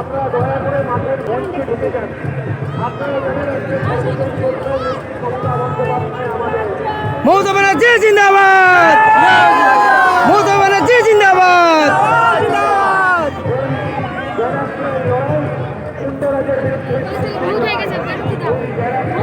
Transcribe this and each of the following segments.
আপনারা দয়া করে মাঠের ভোটকে ঢুকে যান আপনারা জেনে রাখবেন মমতা ব্যানার্জি জিন্দাবাদ! সুন্দরাজের নেতৃত্বে ভুল হয়ে গেছে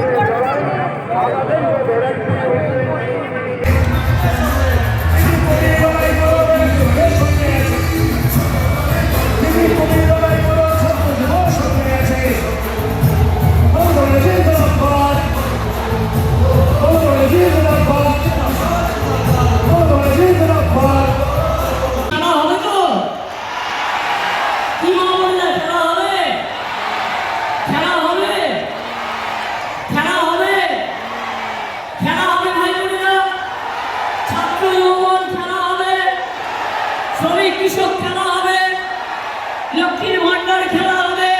শ্রমিক কৃষক খেলা হবে, লক্ষ্মীর ভান্ডার খেলা হবে,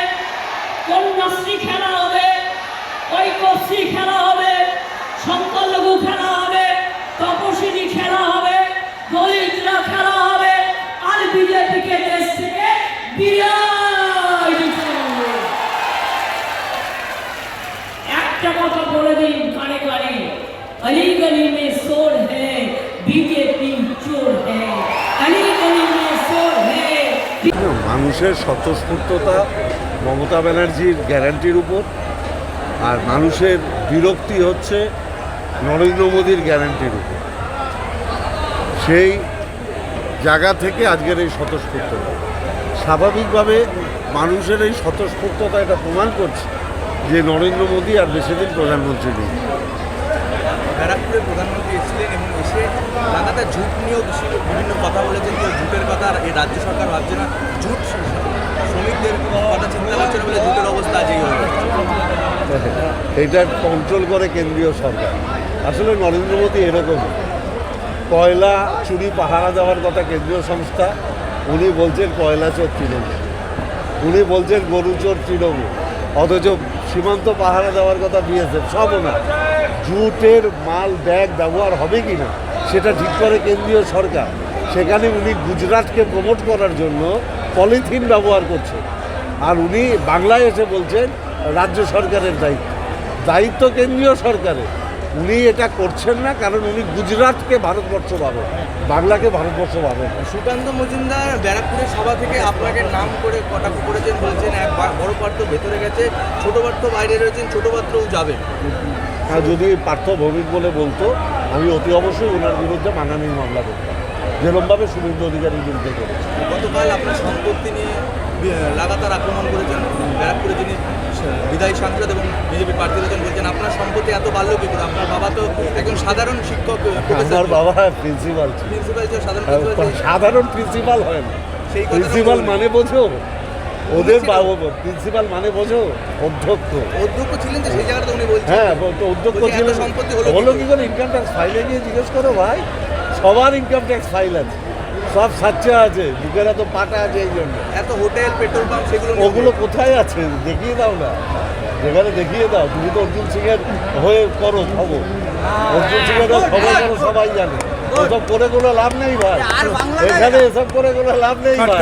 কন্যাশ্রী খেলা হবে, ঐক্যশ্রী খেলা হবে সংখ্যালঘু খেলা হবে তপশিলি খেলা হবে দলিতরা খেলা হবে, আর বিজেপিকে দেশ থেকে বিরাট একটা কথা বলে দিন কানে কানে অলি গলি মে মানুষের স্বতঃস্ফূর্ততা মমতা ব্যানার্জির গ্যারান্টির উপর, আর মানুষের বিরক্তি হচ্ছে নরেন্দ্র মোদীর গ্যারান্টির উপর। সেই জায়গা থেকে আজকের এই স্বতঃস্ফূর্ততা। স্বাভাবিকভাবে মানুষের এই স্বতঃস্ফূর্ততা এটা প্রমাণ করছে যে নরেন্দ্র মোদী আর বেশি দিন প্রধানমন্ত্রী নেই। ব্যারাকপুরে প্রধানমন্ত্রী এসেছিলেন এবং এসে লাগাতার ঝুট নিয়েও বিভিন্ন কথা বলেছেন যে ঝুটের কথা এই রাজ্য সরকার ভাবছে না। ঝুট শ্রমিকদের কথা চিন্তা করছে না বলে ঝুটের অবস্থা আজই হয়ে এটা কন্ট্রোল করে কেন্দ্রীয় সরকার। আসলে নরেন্দ্র মোদী এরকম। কয়লা, চুরি, পাহারা দেওয়ার কথা কেন্দ্রীয় সংস্থা, উনি বলছেন কয়লা চোর তৃণমূল। উনি বলছেন গরু চোর তৃণমূল। অথচ সীমান্ত পাহারা দেওয়ার কথা বিএসএফ, সব না। জুটের মাল, ব্যাগ ব্যবহার হবে কি না, সেটা ঠিক করে কেন্দ্রীয় সরকার। সেখানে উনি গুজরাটকে প্রমোট করার জন্য পলিথিন ব্যবহার করছে। আর উনি বাংলায় এসে বলছেন, রাজ্য সরকারের দায়িত্ব। দায়িত্ব কেন্দ্রীয় সরকারের। উনি এটা করছেন না কারণ উনি গুজরাটকে ভারতবর্ষ ভাবেন বাংলাকে ভারতবর্ষ ভাবেন সুকান্ত মজুমদার ব্যারাকপুরের সভা থেকে আপনাকে নাম করে কটাক্ষ করেছেন বলছেন এক বড় পার্থ ভেতরে গেছে ছোট পার্থ বাইরে রয়েছেন ছোট পাত্রও যাবে। হ্যাঁ যদি পার্থ ভৌমিক বলে বলতো আমি অতি অবশ্যই ওনার বিরুদ্ধে মানানির মামলা করতাম। যেরমভাবে শুভেন্দু অধিকারীর বিরুদ্ধে করেছে। গতকাল আপনার সম্পত্তি নিয়ে লাগাতার আক্রমণ করেছেন ব্যারাকপুরে যিনি বিদায়ী সাংসদ এবং বিজেপি প্রার্থী রয়েছেন বলছেন আপনার সম্পত্তি এত বাড়লো কি করে? আপনার বাবা তো একজন সাধারণ শিক্ষক আমার বাবা প্রিন্সিপাল প্রিন্সিপাল সাধারণ প্রিন্সিপাল সাধারণ প্রিন্সিপাল হয় না। সেই প্রিন্সিপাল মানে বোঝো? ওদের। বাবু প্রিন্সিপাল মানে বোঝো? অধ্যক্ষ। অধ্যক্ষ ছিলেন তো সেই জায়গাটা উনি বলছেন। হ্যাঁ তো অধ্যক্ষ বলছি, এত ছিল সম্পত্তি হলো কি করে? ইনকাম ট্যাক্স ফাইলে গিয়ে জিজ্ঞেস করো ভাই সবার ইনকাম ট্যাক্স ফাইল আছে সব সাচ্চা আছে বুকেরা তো পাটা আছে এই জন্য। এত হোটেল পেট্রোল পাম্প সেগুলো ওগুলো কোথায় আছে? দেখিয়ে দাও না। যেখানে দেখিয়ে দাও তুমি তো অর্জুন সিং এর হয়ে করো খবর অর্জুন সিং এর খবর করো সবাই জানে। এসব করে কোনো লাভ নেই ভাই। এখানে এসব করে কোনো লাভ নেই ভাই।